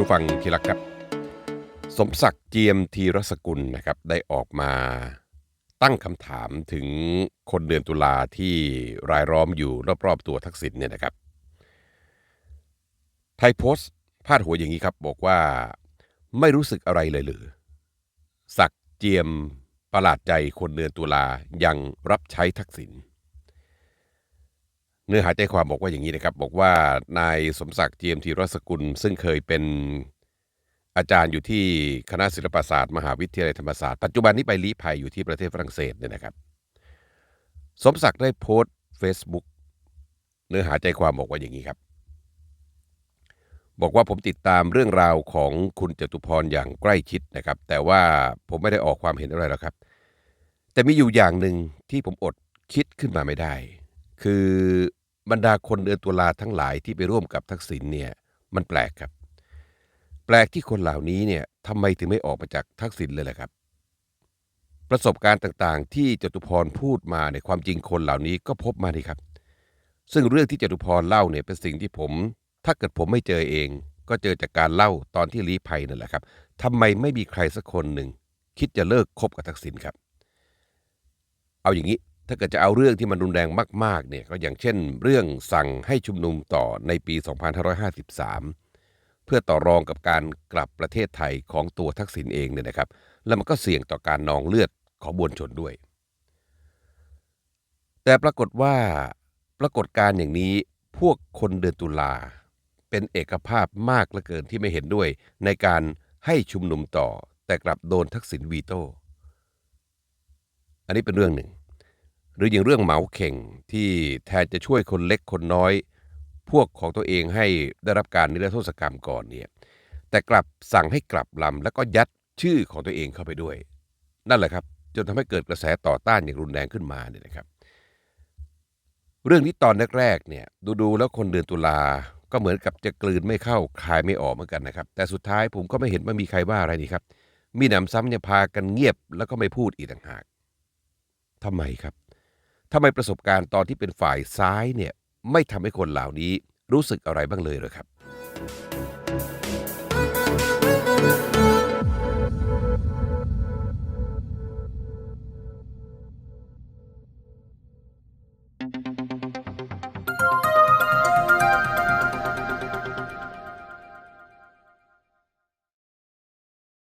ผู้ฟังที่รักครับ สมศักดิ์เจียมธีรสกุลนะครับได้ออกมาตั้งคำถามถึงคนเดือนตุลาที่รายล้อมอยู่รอบๆตัวทักษิณเนี่ยนะครับ ไทยโพสต์พาดหัวอย่างนี้ครับ บอกว่าไม่รู้สึกอะไรเลยหรือ ศักดิ์เจียมประหลาดใจคนเดือนตุลายังรับใช้ทักษิณ เนื้อหาใจความบอกว่าอย่างนี้นะครับ บอกว่านายสมศักดิ์เจียมธีรสกุล ซึ่งเคยเป็นอาจารย์อยู่ที่คณะศิลปศาสตร์ มหาวิทยาลัยธรรมศาสตร์ ปัจจุบันนี้ไปลี้ภัยอยู่ที่ประเทศฝรั่งเศสเนี่ยนะครับ สมศักดิ์ได้โพสต์ Facebook เนื้อหาใจความบอกว่าอย่างนี้ครับ บอกว่าผมติดตามเรื่องราวของคุณจตุพรอย่างใกล้ชิดนะครับ แต่ว่าผมไม่ได้ออกความเห็นอะไรหรอกครับ แต่มีอยู่อย่างหนึ่งที่ผมอดคิดขึ้นมาไม่ได้ คือ บรรดาคนเดือนตุลาทั้งหลายที่ไปร่วมกับทักษิณเนี่ยมันแปลกครับ แปลกที่คนเหล่านี้เนี่ยทำไมถึงไม่ออกมาจากทักษิณเลยล่ะครับ ประสบการณ์ต่างๆ ที่จตุพรพูดมาในยความจริงคนเหล่านี้ก็พบมานี่ครับ ซึ่งเรื่องที่จตุพรเล่าเนี่ยเป็นสิ่งที่ผม ถ้าเกิดผมไม่เจอเอง ก็เจอจากการเล่าตอนที่ลี้ภัยนั่นแหละครับทำไมไม่มีใครสักคนหนึ่งคิดจะเลิกคบกับทักษิณครับ เอาอย่างนี้ ถ้าเกิดจะเอาเรื่องที่มันรุนแรงมากๆเนี่ยก็อย่างเช่น เรื่องสั่งให้ชุมนุมต่อในปี 2553 เพื่อต่อรองกับการกลับประเทศไทยของตัวทักษิณเองเนี่ยนะครับ แล้วมันก็เสี่ยงต่อการนองเลือดของมวลชนด้วย แต่ปรากฏว่าปรากฏการณ์อย่างนี้พวกคนเดือนตุลาเป็นเอกภาพมากเหลือเกินที่ไม่เห็นด้วย ในการให้ชุมนุมต่อ แต่กลับโดนทักษิณวีโต้อันนี้เป็นเรื่องหนึ่ง รืออย่างเรื่องเหมาเข่งที่แทนจะช่วยคนเล็กคนน้อย พวกของตัวเองให้ได้รับการนิรโทษกรรมก่อนเนี่ยแต่กลับสั่งให้กลับลำแล้วก็ยัดชื่อของตัวเองเข้าไปด้วย นั่นแหละครับ จนทำให้เกิดกระแสต่อต้านอย่างรุนแรงขึ้นมาเนี่ยนะครับ เรื่องนี้ตอนแรกๆเนี่ยดูๆแล้วคนเดือนตุลาก็เหมือนกับจะกลืนไม่เข้าคายไม่ออกเหมือนกันนะครับ แต่สุดท้ายผมก็ไม่เห็นว่ามีใครว่าอะไรนี่ครับ มีหนำซ้ำยังพากันเงียบแล้วก็ไม่พูดอีกต่างหากทำไมครับ ทำไมประสบการณ์ตอนที่เป็นฝ่ายซ้ายเนี่ยไม่ทำให้คนเหล่านี้รู้สึกอะไรบ้างเลยเหรอครับ